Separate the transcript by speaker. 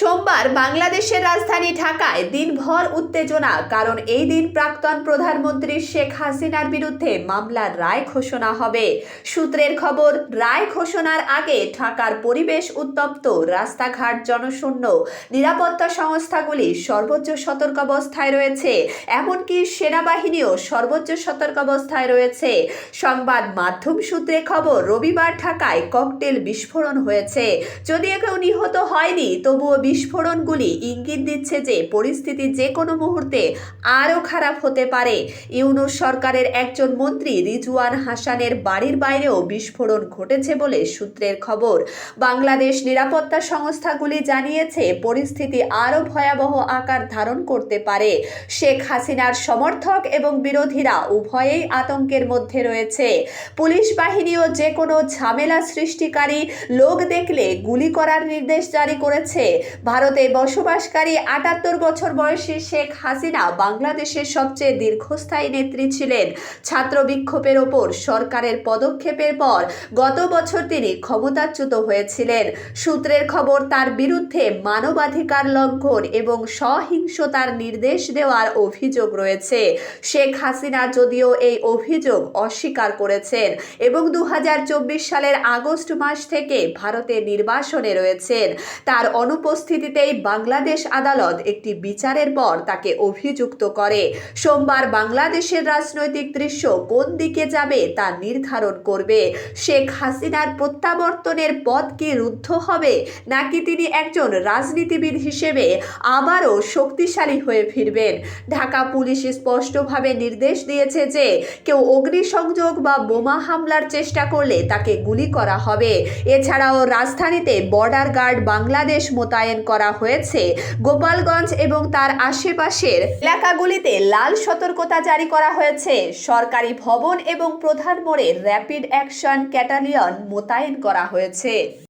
Speaker 1: সোমবার বাংলাদেশের রাজধানী ঢাকায় দিনভর উত্তেজনা, কারণ এই দিন প্রাক্তন প্রধানমন্ত্রী শেখ হাসিনার বিরুদ্ধে মামলার রায় ঘোষণা হবে। সূত্রের খবর, রায় ঘোষণার আগে ঢাকার পরিবেশ উত্তপ্ত, রাস্তাঘাট জনশূন্য, নিরাপত্তা সংস্থাগুলি সর্বোচ্চ সতর্কাবস্থায় রয়েছে, এমনকি সেনাবাহিনীও সর্বোচ্চ সতর্কাবস্থায় রয়েছে। সংবাদ মাধ্যম সূত্রে খবর, রবিবার ঢাকায় ককটেল বিস্ফোরণ হয়েছে। যদিও কেউ নিহত হয়নি, তবুও বিস্ফোরণগুলি ইঙ্গিত দিচ্ছে যে পরিস্থিতি যে কোনো মুহূর্তে আরও খারাপ হতে পারে। ইউনুস সরকারের একজন মন্ত্রী রিজওয়ান হাসানের বাড়ির বাইরেও বিস্ফোরণ ঘটেছে বলে সূত্রের খবর। বাংলাদেশ নিরাপত্তা সংস্থাগুলি জানিয়েছে, পরিস্থিতি আরও ভয়াবহ আকার ধারণ করতে পারে। শেখ হাসিনার সমর্থক এবং বিরোধীরা উভয়েই আতঙ্কের মধ্যে রয়েছে। পুলিশ বাহিনীও যে কোনো ঝামেলা সৃষ্টিকারী লোক দেখলে গুলি করার নির্দেশ জারি করেছে। ভারতে বসবাসকারী আটাত্তর বছর বয়সী শেখ হাসিনা বাংলাদেশের সবচেয়ে দীর্ঘস্থায়ী নেত্রী ছিলেন। ছাত্র বিক্ষোভের ওপর সরকারের পদক্ষেপের পর গত বছর তিনি ক্ষমতাচ্যুত হয়েছিলেন। সূত্রের খবর, তার বিরুদ্ধে মানবাধিকার লঙ্ঘন এবং সহিংসতার নির্দেশ দেওয়ার অভিযোগ রয়েছে। শেখ হাসিনা যদিও এই অভিযোগ অস্বীকার করেছেন এবং দু হাজার চব্বিশ সালের আগস্ট মাস থেকে ভারতে নির্বাসনে রয়েছেন। তার অনুপস্থিতিতেই বাংলাদেশ আদালত একটি বিচারের পর তাকে অভিযুক্ত করে। সোমবার বাংলাদেশের রাজনৈতিক দৃশ্য কোন দিকে যাবে তা নির্ধারণ করবে। শেখ হাসিনার প্রত্যাবর্তনের পথ কি রুদ্ধ হবে নাকি তিনি একজন রাজনীতিবিদ হিসেবে আবারও শক্তিশালী হয়ে ফিরবেন? ঢাকা পুলিশ স্পষ্টভাবে নির্দেশ দিয়েছে যে, কেউ অগ্নিসংযোগ বা বোমা হামলার চেষ্টা করলে তাকে গুলি করা হবে। এছাড়াও রাজধানীতে বর্ডার গার্ড বাংলাদেশ মোতায়েন করা হয়েছে। গোপালগঞ্জ এবং তার আশেপাশের এলাকাগুলিতে লাল সতর্কতা জারি করা হয়েছে। সরকারি ভবন এবং প্রধান মোড়ে র্যাপিড অ্যাকশন ক্যাটালিয়ন মোতায়েন করা হয়েছে।